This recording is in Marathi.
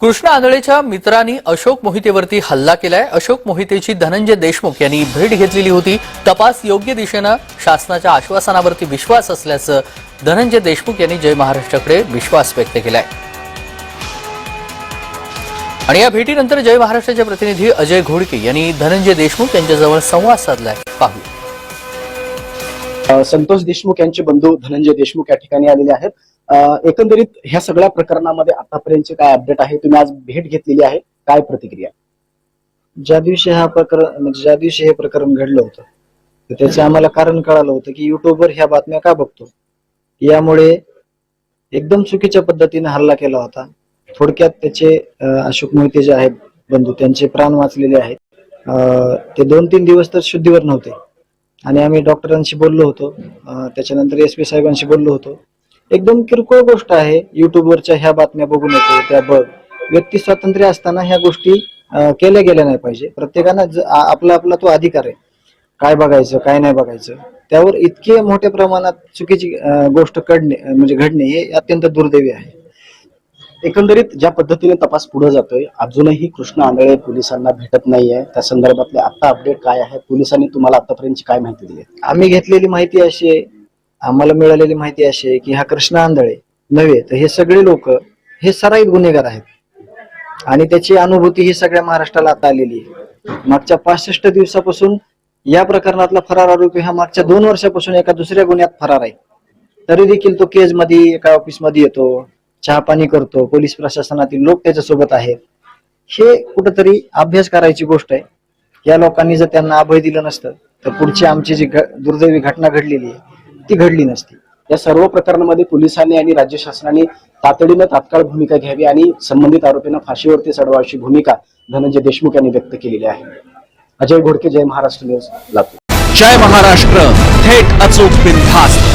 कृष्ण आंधळेच्या मित्रांनी अशोक मोहितेवरती हल्ला केलाय. अशोक मोहितेची धनंजय देशमुख यांनी भेट घेतलेली होती. तपास योग्य दिशेनं शासनाच्या आश्वासनावरती विश्वास असल्याचं धनंजय देशमुख यांनी जय महाराष्ट्राकडे विश्वास व्यक्त केलाय. आणि या भेटीनंतर जय महाराष्ट्राचे प्रतिनिधी अजय घोडके यांनी धनंजय देशमुख यांच्याजवळ संवाद साधलाय. पाहू. संतोष देशमुख यांचे बंधू धनंजय देशमुख या ठिकाणी आलेले आहेत. एकंदरीत ह्या सगळ्या प्रकरणामध्ये आतापर्यंतचे काय अपडेट आहे? तुम्ही आज भेट घेतलेली आहे. काय प्रतिक्रिया? ज्या दिवशी हा प्रकरण म्हणजे ज्या दिवशी हे प्रकरण घडलं होतं तर त्याचे आम्हाला कारण कळालं होतं की युट्यूबवर ह्या बातम्या का बघतो? यामुळे एकदम चुकीच्या पद्धतीने हल्ला केला होता. थोडक्यात त्याचे अशोक मोहिते जे आहेत बंधू त्यांचे प्राण वाचलेले आहेत. ते दोन तीन दिवस तर शुद्धीवर नव्हते. आणि आम्ही डॉक्टरांशी बोललो होतो. त्याच्यानंतर एस पी साहेबांशी बोललो होतो. एकदम किरकोळ गोष्ट आहे. युट्यूबवरच्या ह्या बातम्या बघू नको त्या बघ. व्यक्ती स्वातंत्र्य असताना ह्या गोष्टी केल्या गेल्या नाही पाहिजे. प्रत्येकानं आपला आपला तो अधिकार आहे. काय बघायचं काय नाही बघायचं. त्यावर इतके मोठ्या प्रमाणात चुकीची गोष्ट कडणे म्हणजे घडणे हे अत्यंत दुर्दैवी आहे. एकंदरीत ज्या पद्धतीने तपास पुढे जातोय अजूनही कृष्ण आंधळे पोलिसांना भेटत नाहीये. त्या संदर्भातले आता अपडेट काय आहे पोलिसांनी तुम्हाला आतापर्यंतची काय माहिती दिली आहे? आम्ही घेतलेली माहिती अशी आहे आम्हाला मिळालेली माहिती अशी आहे की हा कृष्ण आंधळे नव्हे तर हे सगळे लोक हे सराईत गुन्हेगार आहेत. आणि त्याची अनुभूती ही सगळ्या महाराष्ट्राला आता आलेली आहे. मागच्या पासष्ट दिवसापासून या प्रकरणातला फरार आरोपी हा मागच्या दोन वर्षापासून एका दुसऱ्या गुन्ह्यात फरार आहे. तरी देखील तो केजमध्ये एका ऑफिसमध्ये येतो चहा पाणी करतो पोलीस प्रशासनातील लोक त्याच्यासोबत आहेत. हे कुठंतरी अभ्यास करायची गोष्ट आहे. या लोकांनी जर त्यांना अभय दिलं नसतं तर पुढची आमची जी दुर्दैवी घटना घडलेली आहे ती घडली नसती. या सर्व प्रकरणामध्ये पोलिसांनी आणि राज्य शासनाने तातडीनं तात्काळ भूमिका घ्यावी आणि संबंधित आरोपींना फाशीवरती चढवा अशी भूमिका धनंजय देशमुख यांनी व्यक्त केलेली आहे. अजय घोडके जय महाराष्ट्र न्यूज लातूर. जय महाराष्ट्र थेट अचूक बिनधास्त.